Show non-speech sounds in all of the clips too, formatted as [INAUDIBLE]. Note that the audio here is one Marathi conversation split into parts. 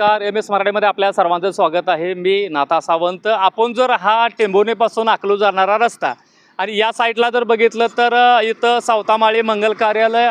नमस्कार. एम एस मराठीमध्ये आपल्या सर्वांचं स्वागत आहे. मी नाथा सावंत. आपण जर हा टेंभोनेपासून आखलो जाणारा रस्ता आणि या साईडला जर बघितलं तर इथं सावतामाळी मंगल कार्यालय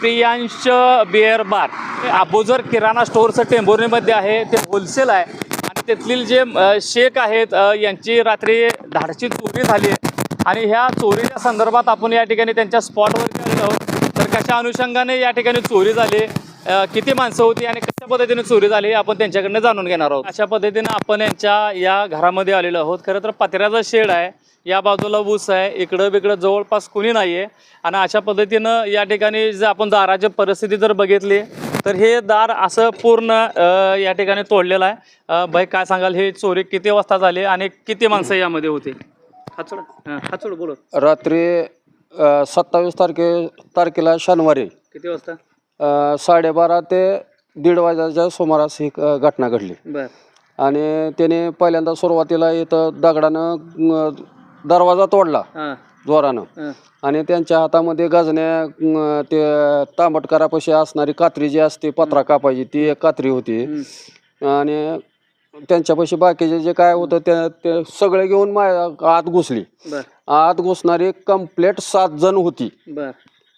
प्रियांश बिअर बार. हे अबोजर किराणा स्टोअरचं टेंभोनेमध्ये आहे. ते होलसेल आहे. आणि तेथील जे शेख आहेत यांची रात्री धाडची चोरी झाली आहे. आणि ह्या चोरीच्या संदर्भात आपण या ठिकाणी त्यांच्या स्पॉटवर आहोत. तर कशा अनुषंगाने या ठिकाणी चोरी झाली किती माणसं होती आणि कशा पद्धतीने चोरी झाली आपण त्यांच्याकडनं जाणून घेणार आहोत. अशा पद्धतीने आपण यांच्या या घरामध्ये आलेलो आहोत. खरं तर पत्र्याचा शेड आहे. या बाजूला ऊस आहे. इकडं बिकडं जवळपास कोणी नाही आहे आणि अशा पद्धतीनं या ठिकाणी जर आपण दाराची परिस्थिती जर बघितली तर हे दार असं पूर्ण या ठिकाणी तोडलेलं आहे. भाई काय सांगाल? हे चोरी किती वाजता झाली आणि किती माणसं यामध्ये होती? हाचोड हाचोड बोलत. रात्री सत्तावीस तारखे तारखेला शनिवारी. किती वाजता? साडेबारा ते दीड वाजाच्या सुमारास ही घटना घडली. बर. आणि त्याने पहिल्यांदा सुरुवातीला इथं दगडानं दरवाजा तोडला हां. जोरानं. आणि त्यांच्या हातामध्ये गजण्या ते तांबटकारापाशी असणारी कात्री जी असते पत्रा कापायची ती एक कात्री होती. आणि त्यांच्यापाशी बाकीचे जे काय होतं ते ते सगळे घेऊन माझ्या आत घुसली. आत घुसणारी कंप्लेट सात जण होती.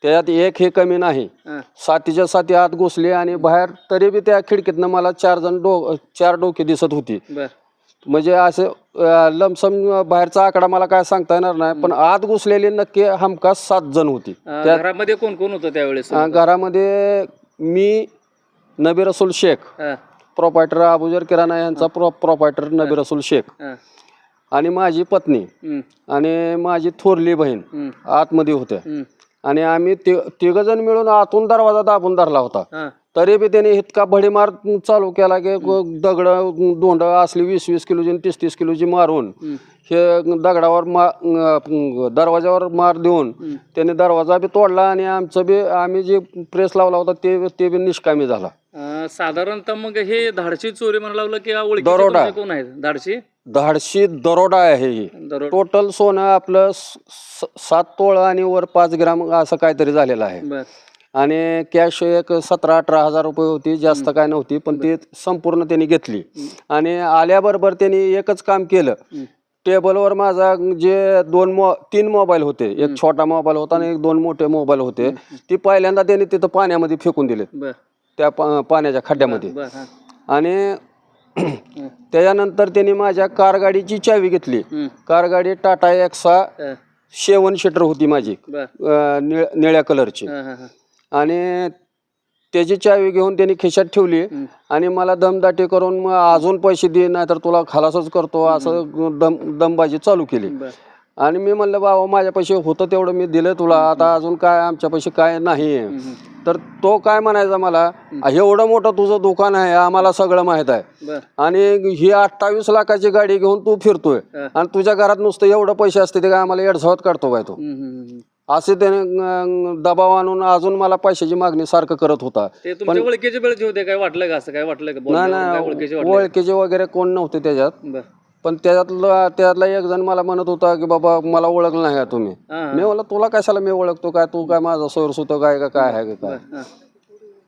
त्याच्यात एक हे कमी नाही. हां. सातीच्या साती आत घुसले आणि बाहेर तरी बी त्या खिडकीतनं मला चार जण डो चार डोके दिसत होती. बर. म्हणजे असं लमसम बाहेरचा आकडा मला काय सांगता येणार नाही पण आत घुसलेली नक्की हमखास सात जण होती. अं, त्यात घरामध्ये कोण कोण होतं त्यावेळेस? अं, घरामध्ये मी नबी रसूल शेख. हां. प्रॉपायटर अबुजर किराणा यांचा प्रो प्रॉपायटर नबी रसूल शेख. हां. आणि माझी पत्नी. हम्म, आणि माझी थोरली बहीण. हम्म, आतमध्ये होत्या. हम्म. आणि आम्ही तिघजण मिळून आतून दरवाजा दाबून धरला होता. हां. तरी बी त्याने इतका भडीमार चालू केला की दगड दोंड असली वीस वीस किलोची आणि तीस तीस किलोची मारून हे दगडावर मा अं, दरवाजावर मार देऊन. त्याने दरवाजा बी तोडला आणि आमचं बी आम्ही जे प्रेस लावला होता ते ते बी निष्कामी झाला. अं, साधारणतः मग हे धाडशी चोरी म्हणायला लागलं की दरोडा. कोण आहेत? धाडशी? धाडशी दरोडा आहे ही. दरोड. टोटल सोनं आपलं स- स- सात तोळं आणि वर पाच ग्राम असं काहीतरी झालेलं आहे. बर. आणि कॅश एक सतरा अठरा हजार रुपये होती जास्त काय नव्हती पण ती संपूर्ण त्यांनी घेतली. आणि आल्याबरोबर त्यांनी एकच काम केलं. हम्म. टेबलवर माझा जे दोन मो तीन मोबाईल होते. एक छोटा मोबाईल होता आणि एक दोन मोठे मोबाईल होते. ती पहिल्यांदा त्यांनी तिथं पाण्यामध्ये फेकून दिले बर. त्या पा- पाण्याच्या खड्ड्यामध्ये. बर हां. आणि [CLEARS THROAT] त्याच्यानंतर त्यांनी माझ्या कार गाडीची चावी घेतली. कार गाडी टाटा एक्सा शेवन सीटर होती माझी अं, निळ निळ्या कलरची. आणि त्याची चावी घेऊन त्यांनी खिशात ठेवली. आणि मला दमदाटी करून मग अजून पैसे दे नाही तर तुला खलासच करतो असं दम दमबाजी चालू केली. आणि मी म्हणलं बाबा माझ्या पैसे होतं तेवढं मी दिलं तुला. आता अजून काय आमच्या पैसे काय नाही तर तो काय म्हणायचा मला एवढं मोठं तुझं दुकान आहे आम्हाला सगळं माहीत आहे. आणि ही अठ्ठावीस लाखाची गाडी घेऊन तू फिरतोय. आणि तुझ्या घरात नुसतं एवढं पैसे असते ते काय आम्हाला एडसावत काढतो काय तो. असे त्याने दबाव आणून अजून मला पैशाची मागणी सारखं करत होता. ओळखीचे काय वाटलं का असं काय वाटलं का? नाही बोलण्यावरून काय ओळखीचे वगैरे कोण नव्हते त्याच्यात. पण त्याच्यातलं त्यातला एक जण मला म्हणत होता की बाबा मला ओळखलं नाही का तुम्ही? मी म्हणलं तुला कशाला मी ओळखतो? काय तू काय माझा सोयरस होतो काय का काय आहे का काय?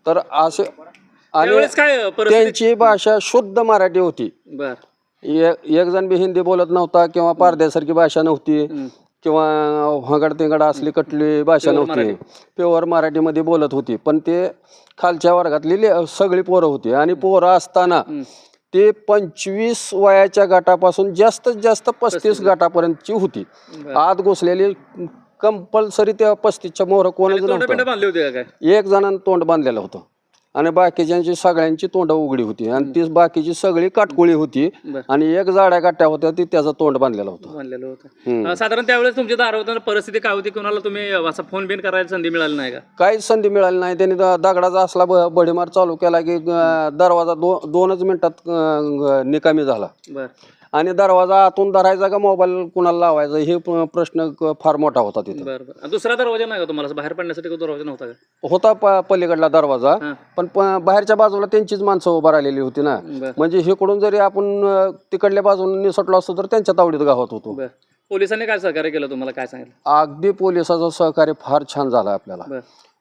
तर असे आणि त्यावेळेस काय परिस्थिती? त्यांची भाषा शुद्ध मराठी होती. बर. एक एक जण बी हिंदी बोलत नव्हता किंवा पारद्यासारखी भाषा नव्हती. किंवा हंगड तिंगड असली कटली भाषा नव्हती. प्युअर मराठीमध्ये बोलत होती. पण ते खालच्या वर्गातली ले- सगळी पोरं होती. आणि पोरं असताना. ते पंचवीस वयाच्या गटापासून जास्तीत जास्त पस्तीस गटापर्यंतची होती. आत घुसलेली कंपल्सरी त्या पस्तीसच्या मोहर कोणच बांधले होते काय? एक जणांना तोंड बांधलेलं होतं. आणि बाकीच्यांची सगळ्यांची तोंड उघडी होती. आणि ती बाकीची सगळी काटकुळी होती. बर. आणि एक जाड्या काट्या होत्या ती त्याचं तोंड बांधलेलं होतं. बांधलेलं होतं. हम्म. अं, साधारण त्यावेळेस तुमच्या दारावर परिस्थिती काय होती? कोणाला तुम्ही असा फोन बिन करायला संधी मिळाली नाही का? काहीच संधी मिळाली नाही. त्यांनी द- दगडाचा असला ब- बडीमार चालू केला की अं, दरवाजा दो दोनच मिनिटात अं, निकामी झाला. बर. आणि दरवाजा आतून धरायचा का मोबाईल कुणाला लावायचा? हे प- प्रश्न क- फार मोठा होता तिथे. बर बर. आणि दुसरा दरवाजा नाही का तुम्हाला? असं बाहेर पडण्यासाठी काही दरवाजा नव्हता का? होता प- पलीकडला दरवाजा. हां. पण प- बाहेरच्या बाजूला त्यांचीच माणसं उभं राहिलेली होती ना. बर. म्हणजे इकडून जरी आपण अं, तिकडल्या बाजून निसटलो असतो तर त्यांच्या तावडीत गावात होतो. बर. पोलिसांनी काय सहकार्य केलं तुम्हाला? काय सांगितलं? अगदी पोलिसाचं सहकार्य फार छान झालं आपल्याला. बर.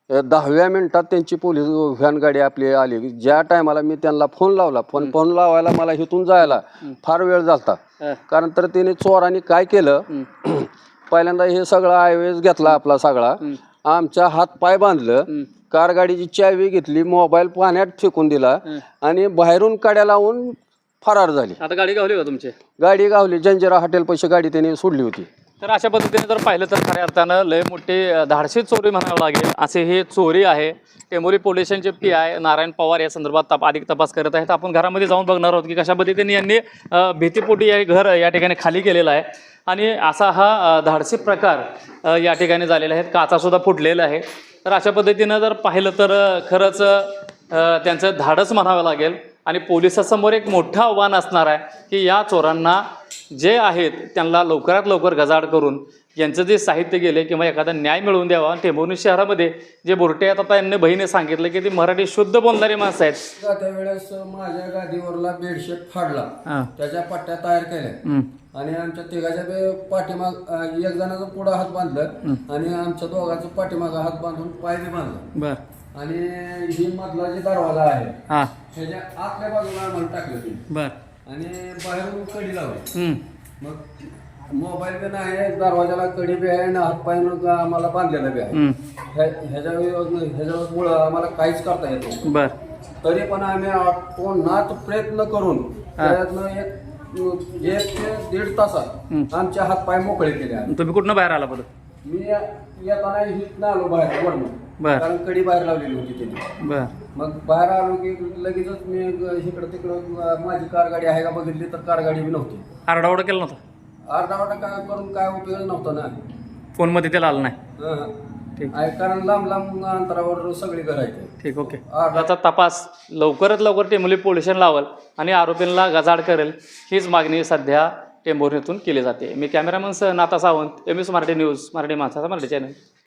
दहाव्या मिनिटात त्यांची पोलीस व्हॅन गाडी आपली आली. ज्या टायमाला मी त्यांना फोन लावला फोन फोन लावायला मला इथून जायला फार वेळ झालता. हा. कारण तर त्याने चोरांनी काय केलं. [CLEARS THROAT] पहिल्यांदा हे सगळं आयवेज घेतला आपला सगळा. आमच्या हात पाय बांधलं. कार गाडीची चावी घेतली मोबाईल पाण्यात फेकून दिला आणि बाहेरून काड्या लावून फरार झाली. आता गाडी गावली का तुमची? गाडी गावली. जंजिरा हॉटेल पैसे गाडी त्यांनी सोडली होती. तर अशा पद्धतीने जर पाहिलं तर खऱ्या अर्थानं लय मोठी अ, धाडसी चोरी म्हणावं लागेल. असे हे चोरी आहे. टेंबोली पोलीस स्टेशनचे पी आय नारायण पवार या संदर्भात तप अधिक तपास करत आहेत. आपण घरामध्ये जाऊन बघणार आहोत की कशा पद्धतीने यांनी भीतीपोटी हे घर या ठिकाणी खाली केलेलं आहे. आणि असा हा धाडसी प्रकार या ठिकाणी झालेला आहे. काचासुद्धा फुटलेला आहे. तर अशा पद्धतीनं जर पाहिलं तर खरंच त्यांचं धाडस म्हणावं लागेल. आणि पोलिसासमोर एक मोठं आव्हान असणार आहे की या चोरांना जे आहेत त्यांना लवकरात लवकर गजाड करून यांचं जे साहित्य गेले किंवा एखादा न्याय मिळवून द्यावा. टेंभुर्णी शहरामध्ये जे बोरटे आहेत आता यांनी बहिणी सांगितलं की ती मराठी शुद्ध बोलणारी माणसं आहेत. त्या वेळेस माझ्या गादीवरला बेडशीट फाडला. हां. त्याच्या पट्ट्या तयार केल्या. आणि आमच्या तिघाच्या बे पाठीमाग अं, एक जणाचं पुढं हात बांधलं. आणि आमच्या दोघांचं पाठीमाग हात बांधून पाय बी बांधलं. बर. आणि ही मधला जे दरवाजा आहे हां. त्याच्या आतल्या बाजूला आम्हाला टाकलं ते बर. आणि बाहेरून कडी लावली. मग मोबाईल बी नाही दरवाजाला कडी बी आहे आणि हातपाय आम्हाला बांधलेला बी आहे. ह्या- ह्याच्यावर ह्याच्यामुळं आम्हाला काहीच करता येत नाही. बर. तरी पण आम्ही नात प्रयत्न करून त्यातनं एक एक ते दीड तासात आमचे हातपाय मोकळे केले आहे. तुम्ही कुठनं बाहेर आला बरं मी येताना हिथनं आलो बाहेर वडणं बर. कारण कडी बाहेर लावलेली होती त्यांनी. बर. मग बाहेर आलो की लगेचच मी इकडं तिकडं अं, माझी कार गाडी आहे का बघितली तर कार गाडी बी नव्हती. आरडाओरडा केला नव्हता? अर्धा वाटा काय करून काय उपयोग नव्हता ना. फोनमध्ये त्याला आलं नाही? हं. ठीक. आहे, कारण लांब लांब अंतरावर सगळी घर आहेत. ठीक ओके. अर्धा याचा तपास. लवकरात लवकर टेंबोली पोलीस स्टेशन लावल आणि आरोपींना गजाड करेल. हीच मागणी सध्या टेंभुर्णीतून केली जाते. मी कॅमेरामन सह Nata Sawant M S Marathi news Marathi माणसाचा मराठी चॅनल